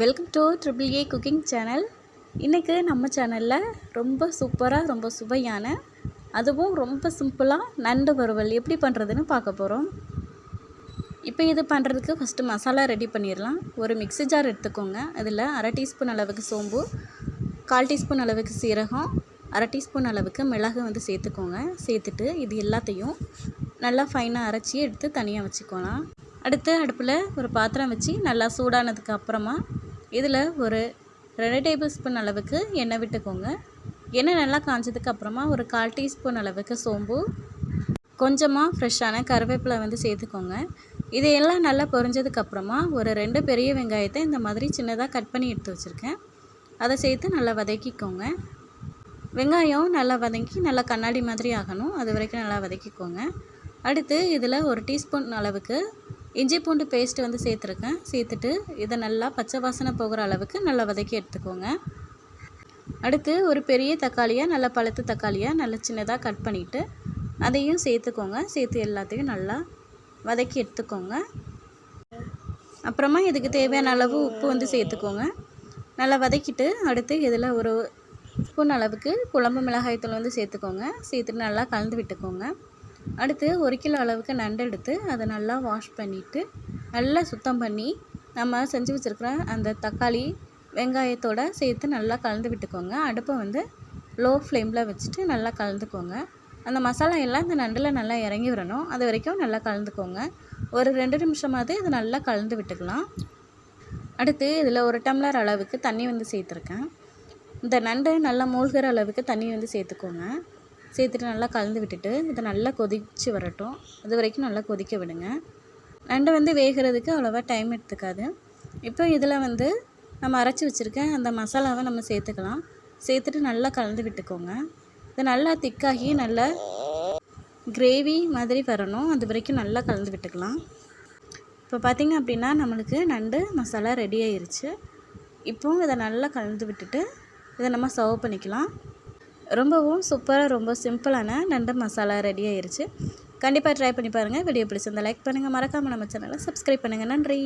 Welcome to triple A cooking channel இன்றைக்கு நம்ம சேனலில் ரொம்ப சூப்பராக ரொம்ப சுவையான அதுவும் ரொம்ப சிம்பிளாக நண்டு வறுவல் எப்படி பண்ணுறதுன்னு பார்க்க போகிறோம் இப்போ இது பண்ணுறதுக்கு ஃபஸ்ட்டு மசாலா ரெடி பண்ணிடலாம். ஒரு மிக்ஸி ஜார் எடுத்துக்கோங்க. அதில் அரை டீஸ்பூன் அளவுக்கு சோம்பு கால் டீஸ்பூன் அளவுக்கு சீரகம் அரை டீஸ்பூன் அளவுக்கு மிளகு வந்து சேர்த்துக்கோங்க. சேர்த்துட்டு இது எல்லாத்தையும் நல்லா ஃபைனாக அரைச்சி எடுத்து தனியாக வச்சுக்கலாம். அடுத்து அடுப்பில் ஒரு பாத்திரம் வச்சு நல்லா சூடானதுக்கு அப்புறமா இதில் ஒரு ரெண்டு டேபிள் ஸ்பூன் அளவுக்கு எண்ணெய் விட்டுக்கோங்க. எண்ணெய் நல்லா காஞ்சதுக்கு அப்புறமா ஒரு கால் டீஸ்பூன் அளவுக்கு சோம்பு. கொஞ்சமாக ஃப்ரெஷ்ஷான கருவேப்பிலை வந்து சேர்த்துக்கோங்க. இதையெல்லாம் நல்லா பொரிஞ்சதுக்கப்புறமா ஒரு ரெண்டு பெரிய வெங்காயத்தை இந்த மாதிரி சின்னதாக கட் பண்ணி எடுத்து வச்சுருக்கேன். அதை சேர்த்து நல்லா வதக்கிக்கோங்க. வெங்காயம் நல்லா வதக்கி நல்லா கண்ணாடி மாதிரி ஆகணும். அது வரைக்கும் நல்லா வதக்கிக்கோங்க. அடுத்து இதில் ஒரு டீஸ்பூன் அளவுக்கு இஞ்சி பூண்டு பேஸ்ட்டு வந்து சேர்த்துருக்கேன். சேர்த்துட்டு இதை நல்லா பச்சை வாசனை போகிற அளவுக்கு நல்லா வதக்கி எடுத்துக்கோங்க. அடுத்து ஒரு பெரிய தக்காளியாக நல்லா பழுத்த தக்காளியாக நல்லா சின்னதாக கட் பண்ணிவிட்டு அதையும் சேர்த்துக்கோங்க. சேர்த்து எல்லாத்தையும் நல்லா வதக்கி எடுத்துக்கோங்க. அப்புறமா இதுக்கு தேவையான அளவு உப்பு வந்து சேர்த்துக்கோங்க. நல்லா வதக்கிட்டு அடுத்து இதில் ஒரு ஸ்பூன் அளவுக்கு குழம்பு மிளகாய்த்தூள் வந்து சேர்த்துக்கோங்க. சேர்த்துட்டு நல்லா கலந்து விட்டுக்கோங்க. அடுத்து ஒரு கிலோ அளவுக்கு நண்டு எடுத்து அதை நல்லா வாஷ் பண்ணிவிட்டு நல்லா சுத்தம் பண்ணி நம்ம செஞ்சு வச்சுருக்கிற அந்த தக்காளி வெங்காயத்தோடு சேர்த்து நல்லா கலந்து விட்டுக்கோங்க. அடுப்பை வந்து லோ ஃப்ளேமில் வச்சுட்டு நல்லா கலந்துக்கோங்க. அந்த மசாலா எல்லாம் இந்த நண்டில் நல்லா இறங்கி வரணும். அது வரைக்கும் நல்லா கலந்துக்கோங்க. ஒரு ரெண்டு நிமிஷமாவது இது நல்லா கலந்து விட்டுக்கலாம். அடுத்து இதில் ஒரு டம்ளர் அளவுக்கு தண்ணி வந்து சேர்த்துருக்கேன். இந்த நண்டு நல்லா மூழ்கிற அளவுக்கு தண்ணி வந்து சேர்த்துக்கோங்க. சேர்த்துட்டு நல்லா கலந்து விட்டுட்டு இதை நல்லா கொதித்து வரட்டும். அது வரைக்கும் நல்லா கொதிக்க விடுங்க. நண்டு வந்து வேகிறதுக்கு அவ்வளோவா டைம் எடுத்துக்காது. இப்போ இதில் வந்து நம்ம அரைச்சி வச்சுருக்க அந்த மசாலாவை நம்ம சேர்த்துக்கலாம். சேர்த்துட்டு நல்லா கலந்து விட்டுக்கோங்க. இது நல்லா திக்காகி நல்லா கிரேவி மாதிரி வரணும். அது வரைக்கும் நல்லா கலந்து விட்டுக்கலாம். இப்போ பார்த்திங்க அப்படின்னா நம்மளுக்கு நண்டு மசாலா ரெடி ஆயிருச்சு. இப்போவும் இதை நல்லா கலந்து விட்டுட்டு இதை நம்ம சர்வ் பண்ணிக்கலாம். ரொம்பவும் சூப்பராக ரொம்ப சிம்பிளான நண்டு மசாலா ரெடி ஆயிருச்சு. கண்டிப்பாக ட்ரை பண்ணி பாருங்கள் வீடியோ பிடிச்சிருந்தா லைக் பண்ணுங்கள் மறக்காமல் நம்ம சேனலை சப்ஸ்கிரைப் பண்ணுங்கள் நன்றி.